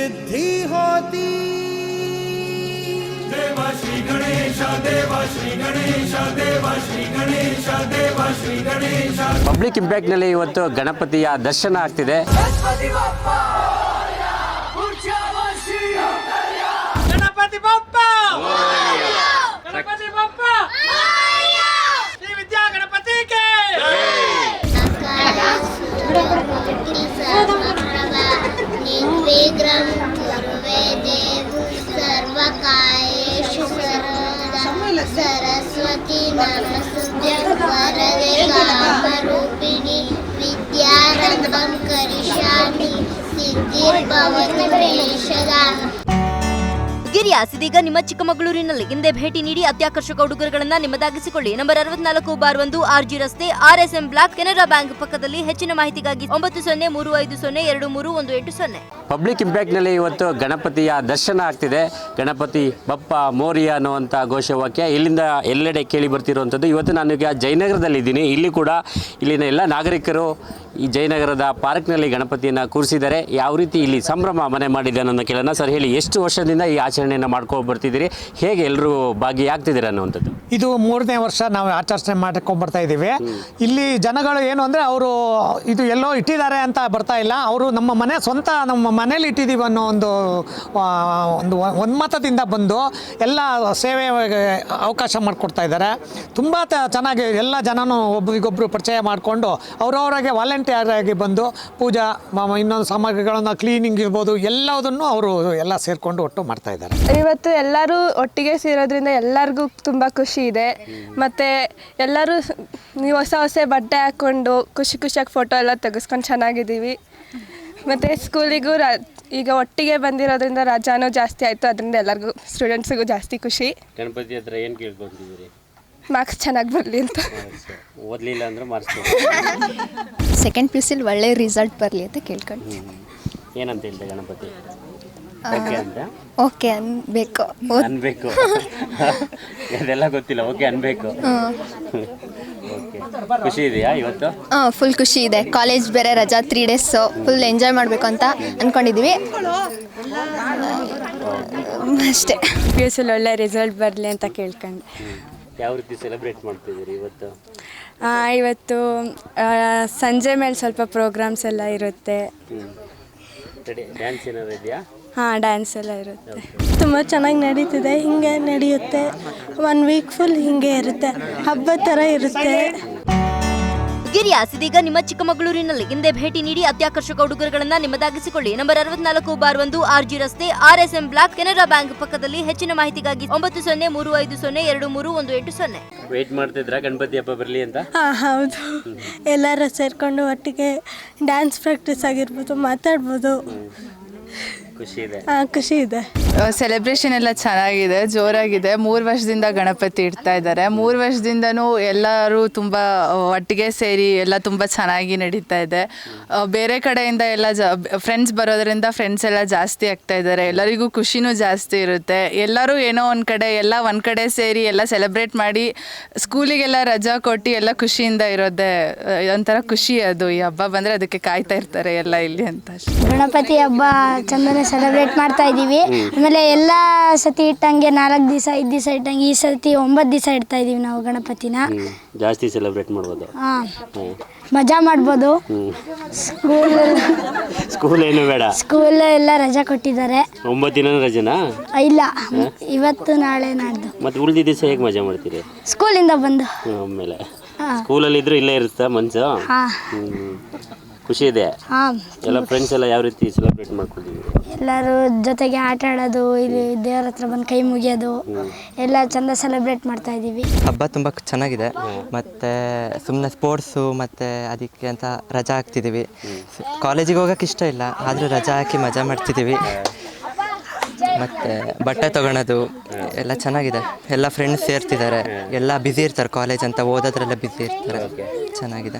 सिद्धि होती ಪಬ್ಲಿಕ್ ಇಂಪ್ಯಾಕ್ಟ್ನಲ್ಲಿ ಇವತ್ತು ಗಣಪತಿಯ ದರ್ಶನ ಆಗ್ತಿದೆ निर्विघ्नं कुर्वे देवं सर्वकार्येषु सरस्वती नमस्तुभ्यं वरदे कामरूपिणि विद्यारम्भं करिष्यामि। सिद्धिर्भवतु सदा ಗಿರಿಯಾಸ್ ಇದೀಗ ನಿಮ್ಮ ಚಿಕ್ಕಮಗಳೂರಿನಲ್ಲಿ ಹಿಂದೆ ಭೇಟಿ ನೀಡಿ ಅತ್ಯಾಕರ್ಷಕ ಉಡುಗೊರೆಗಳನ್ನ ನಿಮ್ಮದಾಗಿಸಿಕೊಳ್ಳಿ. ನಂಬರ್ ಅರವತ್ನಾಲ್ಕು ಬಾರ್ ಒಂದು ಆರ್ ಜಿ ರಸ್ತೆ R S M block, Canara bank ಪಕ್ಕದಲ್ಲಿ ಹೆಚ್ಚಿನ ಮಾಹಿತಿಗಾಗಿ ಒಂಬತ್ತು ಸೊನ್ನೆ ಮೂರು ಐದು ಸೊನ್ನೆ ಎರಡು ಮೂರು ಒಂದು ಎಂಟು ಸೊನ್ನೆ. ಪಬ್ಲಿಕ್ ಇಂಪ್ಯಾಕ್ಟ್ನಲ್ಲಿ ಇವತ್ತು ಗಣಪತಿಯ ದರ್ಶನ ಆಗ್ತಿದೆ. ಗಣಪತಿ ಬಪ್ಪ, ಮೋರಿಯ ಅನ್ನುವಂಥ ಘೋಷವಾಕ್ಯ ಇಲ್ಲಿಂದ ಎಲ್ಲೆಡೆ ಕೇಳಿ ಬರ್ತಿರುವಂಥದ್ದು. ಇವತ್ತು ನಾನು ಈಗ ಜಯನಗರದಲ್ಲಿದ್ದೀನಿ. ಇಲ್ಲಿ ಕೂಡ ಇಲ್ಲಿನ ಎಲ್ಲ ನಾಗರಿಕರು ಈ ಜಯನಗರದ ಪಾರ್ಕ್ನಲ್ಲಿ ಗಣಪತಿಯನ್ನು ಕೂರಿಸಿದ್ದಾರೆ ಯಾವ ರೀತಿ ಇಲ್ಲಿ ಸಂಭ್ರಮ ಮನೆ ಮಾಡಿದೆ ಅನ್ನೋ ಕೇಳೋಣ. ಸರ್ ಹೇಳಿ ಎಷ್ಟು ವರ್ಷದಿಂದ ಈ ಆಚರಣೆಯನ್ನು ಮಾಡ್ಕೊಂಡು ಬರ್ತಿದ್ದೀರಿ? ಹೇಗೆ ಎಲ್ಲರೂ ಭಾಗಿಯಾಗ್ತಿದ್ದೀರಿ ಅನ್ನುವಂಥದ್ದು? ಇದು ಮೂರನೇ ವರ್ಷ ನಾವು ಆಚರಣೆ ಮಾಡ್ಕೊಂಡ್ಬರ್ತಾ ಇದ್ದೀವಿ. ಇಲ್ಲಿ ಜನಗಳು ಏನು ಅಂದರೆ ಅವರು ಇದು ಎಲ್ಲೋ ಇಟ್ಟಿದ್ದಾರೆ ಅಂತ ಬರ್ತಾ ಇಲ್ಲ. ಅವರು ನಮ್ಮ ಮನೆ ಸ್ವಂತ ನಮ್ಮ ಮನೇಲಿ ಇಟ್ಟಿದ್ದೀವಿ ಅನ್ನೋ ಒಂದು ಒಂದು ಒನ್ಮತದಿಂದ ಬಂದು ಎಲ್ಲ ಸೇವೆ ಅವಕಾಶ ಮಾಡಿಕೊಡ್ತಾ ಇದ್ದಾರೆ. ತುಂಬ ಚೆನ್ನಾಗಿ ಎಲ್ಲ ಜನನೂ ಒಬ್ಬರಿಗೊಬ್ಬರು ಪರಿಚಯ ಮಾಡಿಕೊಂಡು ಅವರವರಾಗೆ ವಾಲಂಟಿಯರ್ ಆಗಿ ಬಂದು ಪೂಜಾ ಮ- ಇನ್ನೊಂದು ಸಾಮಗ್ರಿಗಳನ್ನ ಕ್ಲೀನಿಂಗ್ ಇರ್ಬೋದು ಎಲ್ಲದನ್ನು ಅವರು ಎಲ್ಲ ಸೇರಿಕೊಂಡು ಒಟ್ಟು ಮಾಡ್ತಾ ಇದ್ದಾರೆ. ಇವತ್ತು ಎಲ್ಲರೂ ಒಟ್ಟಿಗೆ ಸೇರೋದ್ರಿಂದ ಎಲ್ಲರಿಗೂ ತುಂಬ ಖುಷಿ ಇದೆ. ಮತ್ತು ಎಲ್ಲರೂ ನೀವು ಹೊಸ ಹೊಸ ಬಟ್ಟೆ ಹಾಕ್ಕೊಂಡು ಖುಷಿ ಖುಷಿಯಾಗಿ ಫೋಟೋ ಎಲ್ಲ ತೆಗೆಸ್ಕೊಂಡು ಚೆನ್ನಾಗಿದ್ದೀವಿ. ಮತ್ತು ಸ್ಕೂಲಿಗೂ ರ ಈಗ ಒಟ್ಟಿಗೆ ಬಂದಿರೋದ್ರಿಂದ ರಜಾನೂ ಜಾಸ್ತಿ ಆಯಿತು ಅದರಿಂದ ಎಲ್ಲರಿಗೂ ಸ್ಟೂಡೆಂಟ್ಸಿಗೂ ಜಾಸ್ತಿ ಖುಷಿ. ಗಣಪತಿ ಹತ್ರ ಏನು ಕೇಳ್ಕೊತಿದ್ದೀರಿ? ಮಾರ್ಕ್ಸ್ ಚೆನ್ನಾಗಿ ಬರಲಿ ಅಂತ. ಓದಲಿಲ್ಲ ಅಂದ್ರೆ ಮಾರ್ಕ್ಸ್ ಸೆಕೆಂಡ್ ಪಿ ಯುಸಿಲಿ ಒಳ್ಳೆ ರಿಸಲ್ಟ್ ಬರಲಿ ಅಂತ ಕೇಳ್ಕೊಂಡು. ಏನಂತ ಹೇಳಿದೆ ಗಣಪತಿ? ಓಕೆ ಅಂತ? ಓಕೆ ಅನ್ಬೇಕು. ಅನ್ಬೇಕು. ಅದೆಲ್ಲ ಗೊತ್ತಿಲ್ಲ. ಓಕೆ ಅನ್ಬೇಕು. ಓಕೆ ಖುಷಿ ಇದೆಯಾ ಇವತ್ತು? ಹಾಂ ಫುಲ್ ಖುಷಿ ಇದೆ. ಕಾಲೇಜ್ ಬೇರೆ ರಜಾ ತ್ರೀ ಡೇಸು ಫುಲ್ ಎಂಜಾಯ್ ಮಾಡಬೇಕು ಅಂತ ಅಂದ್ಕೊಂಡಿದ್ದೀವಿ ಅಷ್ಟೇ. ಪಿ ಯು ಸಿಲಿ ಒಳ್ಳೆ ರಿಸಲ್ಟ್ ಬರಲಿ ಅಂತ ಕೇಳ್ಕೊಂಡು. ಯಾವ ರೀತಿ ಸೆಲೆಬ್ರೇಟ್ ಮಾಡ್ತಿದ್ದೀರಿ ಇವತ್ತು? ಇವತ್ತು ಸಂಜೆ ಮೇಲೆ ಸ್ವಲ್ಪ ಪ್ರೋಗ್ರಾಮ್ಸ್ ಎಲ್ಲ ಇರುತ್ತೆ. ಡ್ಯಾನ್ಸ್ ಏನಾದ್ರು ಇದೆಯಾ? ಹಾಂ ಡ್ಯಾನ್ಸ್ ಎಲ್ಲ ಇರುತ್ತೆ. ತುಂಬ ಚೆನ್ನಾಗಿ ನಡೀತಿದೆ ಹಿಂಗೆ ನಡೆಯುತ್ತೆ. ಒನ್ ವೀಕ್ ಫುಲ್ ಹಿಂಗೆ ಇರುತ್ತೆ. ಹಬ್ಬದ ಥರ ಇರುತ್ತೆ. ಗಿರಿಯಾಸ್ ಇದೀಗ ನಿಮ್ಮ ಚಿಕ್ಕಮಗಳೂರಿನಲ್ಲಿ ಹಿಂದೆ ಭೇಟಿ ನೀಡಿ ಅತ್ಯಾಕರ್ಷಕ ಉಡುಗೊರೆಗಳನ್ನ ನಿಮ್ಮದಾಗಿಸಿಕೊಳ್ಳಿ. ನಂಬರ್ ಅರವತ್ನಾಲ್ಕು ಬಾರ್ ಒಂದು ಆರ್ ಜಿ ರಸ್ತೆ R S M block Canara bank ಪಕ್ಕದಲ್ಲಿ ಹೆಚ್ಚಿನ ಮಾಹಿತಿಗಾಗಿ ಒಂಬತ್ತು ಸೊನ್ನೆ ಮೂರು ಐದು ಸೊನ್ನೆ ಎರಡು ಮೂರು ಒಂದು ಎಂಟು ಸೊನ್ನೆ. ವೇಟ್ ಮಾಡ್ತಿದ್ರಾ? ಗಣಪತಿ ಹಬ್ಬ ಬರಲಿ ಅಂತ? ಹಾಂ ಹೌದು. ಎಲ್ಲರೂ ಸೇರ್ಕೊಂಡು ಒಟ್ಟಿಗೆ ಡ್ಯಾನ್ಸ್ ಪ್ರಾಕ್ಟೀಸ್ ಆಗಿರ್ಬೋದು ಮಾತಾಡ್ಬೋದು. ಖುಷಿ ಇದೆ ಹಾಂ ಖುಷಿ ಇದೆ ಸೆಲೆಬ್ರೇಷನ್ ಎಲ್ಲ ಚೆನ್ನಾಗಿದೆ ಜೋರಾಗಿದೆ. ಮೂರು ವರ್ಷದಿಂದ ಗಣಪತಿ ಇಡ್ತಾ ಇದ್ದಾರೆ. ಮೂರು ವರ್ಷದಿಂದನು ಎಲ್ಲರೂ ತುಂಬ ಒಟ್ಟಿಗೆ ಸೇರಿ ಎಲ್ಲ ತುಂಬ ಚೆನ್ನಾಗಿ ನಡೀತಾ ಇದೆ. ಆ, ಬೇರೆ ಕಡೆಯಿಂದ ಎಲ್ಲ ಜ ಫ್ರೆಂಡ್ಸ್ ಬರೋದ್ರಿಂದ ಫ್ರೆಂಡ್ಸ್ ಎಲ್ಲ ಜಾಸ್ತಿ ಆಗ್ತಾ ಇದ್ದಾರೆ. ಎಲ್ಲರಿಗೂ ಖುಷಿನೂ ಜಾಸ್ತಿ ಇರುತ್ತೆ. ಎಲ್ಲರೂ ಏನೋ ಒಂದು ಕಡೆ ಎಲ್ಲ ಒಂದು ಕಡೆ ಸೇರಿ ಎಲ್ಲ ಸೆಲೆಬ್ರೇಟ್ ಮಾಡಿ ಸ್ಕೂಲಿಗೆಲ್ಲ ರಜಾ ಕೊಟ್ಟು ಎಲ್ಲ ಖುಷಿಯಿಂದ ಇರೋದೇ ಆ, ಒಂಥರ ಖುಷಿ ಅದು. ಈ ಹಬ್ಬ ಬಂದರೆ ಅದಕ್ಕೆ ಕಾಯ್ತಾ ಇರ್ತಾರೆ ಎಲ್ಲ ಇಲ್ಲಿ ಅಂತ. ಅಷ್ಟೇ ಗಣಪತಿ ಹಬ್ಬ ಚಂದನೆ ಸೆಲೆಬ್ರೇಟ್ ಮಾಡ್ತಾ ಇದ್ದೀವಿ. ಆಮೇಲೆ ಎಲ್ಲ ಸತಿ ಇಟ್ಟಂಗೆ ನಾಲ್ಕು ದಿವಸ ಐದು ದಿವಸ ಇಟ್ಟಂಗೆ ಈ ಸತಿ ಒಂಬತ್ತು ದಿವಸ ಇಡ್ತಾ ಇದ್ದೀವಿ ನಾವು ಗಣಪತಿನ. ಜಾಸ್ತಿ ಸೆಲೆಬ್ರೇಟ್ ಮಾಡ್ಬೋದು. ಹಾಂ. ಮಜಾ ಮಾಡ್ಬೋದು. ಸ್ಕೂಲ್ ಸ್ಕೂಲ್ ಏನು ಬೇಡ. ಸ್ಕೂಲ್ ಎಲ್ಲ ರಜಾ ಕೊಟ್ಟಿದ್ದಾರೆ. ಒಂಬತ್ತು ದಿನ ರಜನಾ? ಇಲ್ಲ. ಇವತ್ತು ನಾಳೆ ನಾಡ್ದು. ಮತ್ತೆ ಉಳಿದ ದಿವಸ ಹೇಗೆ ಮಜಾ ಮಾಡ್ತೀರಿ? ಸ್ಕೂಲಿಂದ ಬಂದು. ಆಮೇಲೆ. ಸ್ಕೂಲಲ್ಲಿ ಇದ್ರೂ ಇಲ್ಲೇ ಇರುತ್ತಾ ಮನ್ಸು? ಹ್ಮ್. ಖುಷಿ ಇದೆ. ಹಾಂ ಎಲ್ಲ ಫ್ರೆಂಡ್ಸ್ ಎಲ್ಲ ಯಾವ ರೀತಿ ಸೆಲೆಬ್ರೇಟ್ ಮಾಡ್ಕೊಂಡಿದ್ದೀವಿ ಎಲ್ಲರೂ ಜೊತೆಗೆ ಆಟ ಆಡೋದು ಇಲ್ಲಿ ದೇವ್ರ ಹತ್ರ ಬಂದು ಕೈ ಮುಗಿಯೋದು ಎಲ್ಲ ಚಂದ ಸೆಲೆಬ್ರೇಟ್ ಮಾಡ್ತಾ ಇದ್ದೀವಿ. ಹಬ್ಬ ತುಂಬ ಚೆನ್ನಾಗಿದೆ. ಮತ್ತು ಸುಮ್ಮನೆ ಸ್ಪೋರ್ಟ್ಸು ಮತ್ತು ಅದಕ್ಕೆ ಅಂತ ರಜಾ ಹಾಕ್ತಿದ್ದೀವಿ. ಕಾಲೇಜಿಗೆ ಹೋಗೋಕೆ ಇಷ್ಟ ಇಲ್ಲ ಆದರೂ ರಜಾ ಹಾಕಿ ಮಜಾ ಮಾಡ್ತಿದ್ದೀವಿ. ಮತ್ತು ಬಟ್ಟೆ ತಗೊಳೋದು ಎಲ್ಲ ಚೆನ್ನಾಗಿದೆ. ಎಲ್ಲ ಫ್ರೆಂಡ್ಸ್ ಸೇರ್ತಿದ್ದಾರೆ. ಎಲ್ಲ ಬ್ಯುಸಿ ಇರ್ತಾರೆ ಕಾಲೇಜ್ ಅಂತ ಓದೋದ್ರೆಲ್ಲ ಬ್ಯುಸಿ ಇರ್ತಾರೆ. ಚೆನ್ನಾಗಿದೆ.